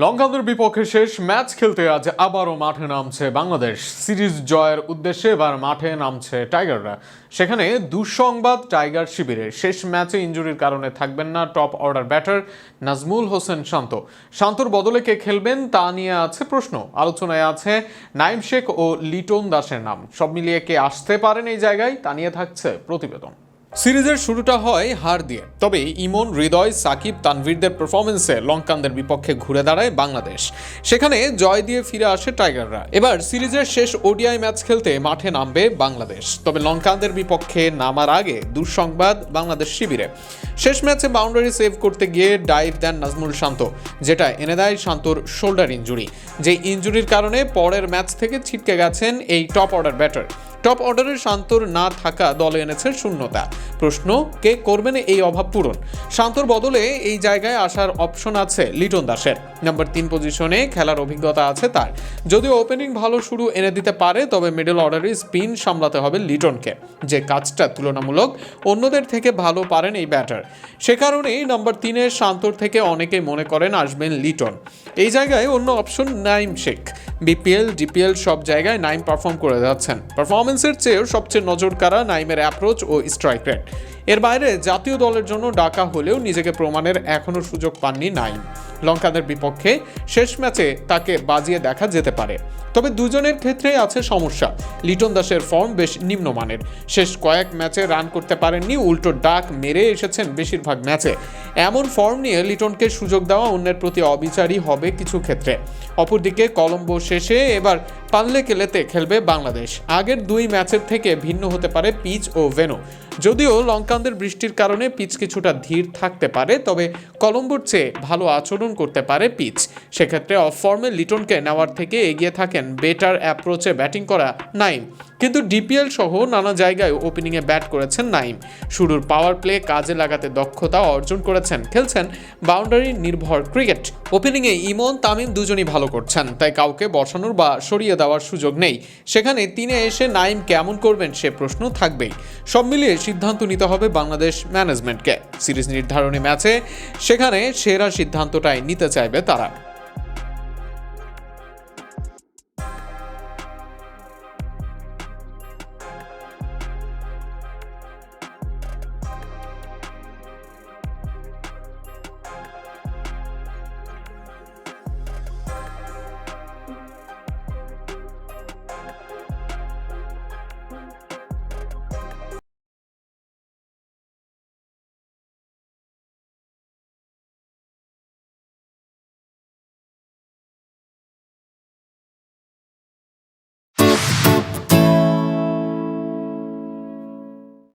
লঙ্কানদের বিপক্ষে শেষ ম্যাচ খেলতে আজ আবারও মাঠে নামছে বাংলাদেশ। সিরিজ জয়ের উদ্দেশ্যে এবার মাঠে নামছে টাইগাররা। সেখানে দুঃসংবাদ টাইগার শিবিরে। শেষ ম্যাচে ইঞ্জুরির কারণে থাকবেন না top order batter Najmul Hossain Shanto. শান্তর বদলে কে খেলবেন তা নিয়ে আছে প্রশ্ন। আলোচনায় আছে নাইম শেখ ও লিটন দাসের নাম। সব মিলিয়ে কে আসতে পারেন এই জায়গায় তা নিয়ে থাকছে প্রতিবেদন। সিরিজের শুরুটা হয় হার দিয়ে। তবে ইমন, হৃদয়, সাকিব, তানভীরদের পারফরমেন্সে লঙ্কানদের বিপক্ষে ঘুরে দাঁড়ায় বাংলাদেশ। সেখানে জয় দিয়ে ফিরে আসে টাইগাররা। এবার সিরিজের শেষ ওডিআই ম্যাচ খেলতে মাঠে নামবে বাংলাদেশ। তবে লঙ্কানদের বিপক্ষে নামার আগে দুঃসংবাদ বাংলাদেশ শিবিরে। শেষ ম্যাচে বাউন্ডারি সেভ করতে গিয়ে ডাইভ দেন নাজমুল শান্ত, যেটা এনে দেয় শান্তর শোল্ডার ইঞ্জুরি যে ইঞ্জুরির কারণে পরের ম্যাচ থেকে ছিটকে গেছেন এই টপ অর্ডার ব্যাটার টপ অর্ডারের শান্তর না থাকা দলে এনেছে শূন্যতা। প্রশ্ন, কে করবেন এই অভাব পূরণ? শান্তর বদলে এই জায়গায় আসার অপশন আছে লিটন দাসের। নাম্বার তিন পজিশনে খেলার অভিজ্ঞতা আছে তার। যদিও ওপেনিং ভালো শুরু এনে দিতে পারে, তবে মিডল অর্ডারে স্পিন সামলাতে হবে লিটনকে। যে কাজটা তুলনামূলক অন্যদের থেকে ভালো পারেন এই ব্যাটার সে কারণেই নাম্বার তিনের শান্তর থেকে অনেকেই মনে করেন আসবেন লিটন। এই জায়গায় অন্য option Naim Sheikh. BPL, DPL সব জায়গায় নাইম পারফর্ম করে যাচ্ছেন। পারফরমেন্সের চেয়েও সবচেয়ে নজর কাড়া নাইমের অ্যাপ্রোচ ও স্ট্রাইক রেট এর বাইরে জাতীয় দলের জন্য ডাকা হলেও নিজেকে প্রমাণের এখনও সুযোগ পাননি নাইম। লঙ্কানের বিপক্ষে শেষ ম্যাচে তাকে বাজিয়ে দেখা যেতে পারে। তবে দুজনের ক্ষেত্রেই আছে সমস্যা। লিটন দাসের ফর্ম বেশ নিম্নমানের। শেষ কয়েক ম্যাচে রান করতে পারেননি, উল্টো ডাক মেরে এসেছেন বেশিরভাগ ম্যাচে। এমন ফর্ম নিয়ে লিটনকে সুযোগ দেওয়া অন্যের প্রতি অবিচারই হবে কিছু ক্ষেত্রে। অপরদিকে কলম্বো শেষে এবার পানলে কেলেতে খেলবে বাংলাদেশ। আগের দুই ম্যাচের থেকে ভিন্ন হতে পারে পিচ ও ভেনো। যদিও লঙ্কানদের বৃষ্টির কারণে পিচ কিছুটা ধীর থাকতে পারে, তবে কলম্বোর চেয়ে ভালো আচরণ করতে পারে পিচ। সেক্ষেত্রে অফ ফর্মে লিটনকে নেওয়ার থেকে এগিয়ে থাকেন বেটার অ্যাপ্রোচে ব্যাটিং করা নাইম। কিন্তু ডিপিএল সহ নানা জায়গায় ওপেনিংয়ে ব্যাট করেছেন নাইম শুরুর পাওয়ার প্লে কাজে লাগাতে দক্ষতা অর্জন করেছেন, খেলছেন বাউন্ডারি নির্ভর ক্রিকেট ওপেনিংয়ে ইমন, তামিম দুজনই ভালো করছেন, তাই কাউকে বসানোর বা সরিয়ে দেওয়ার সুযোগ নেই। সেখানে তিনি এসে নাইম কেমন করবেন সে প্রশ্ন থাকবেই। সব মিলিয়ে সিদ্ধান্ত নিতে হবে বাংলাদেশ ম্যানেজমেন্টকে সিরিজ নির্ধারণী ম্যাচে সেখানে সেরা সিদ্ধান্তটাই নিতে চাইবে তারা।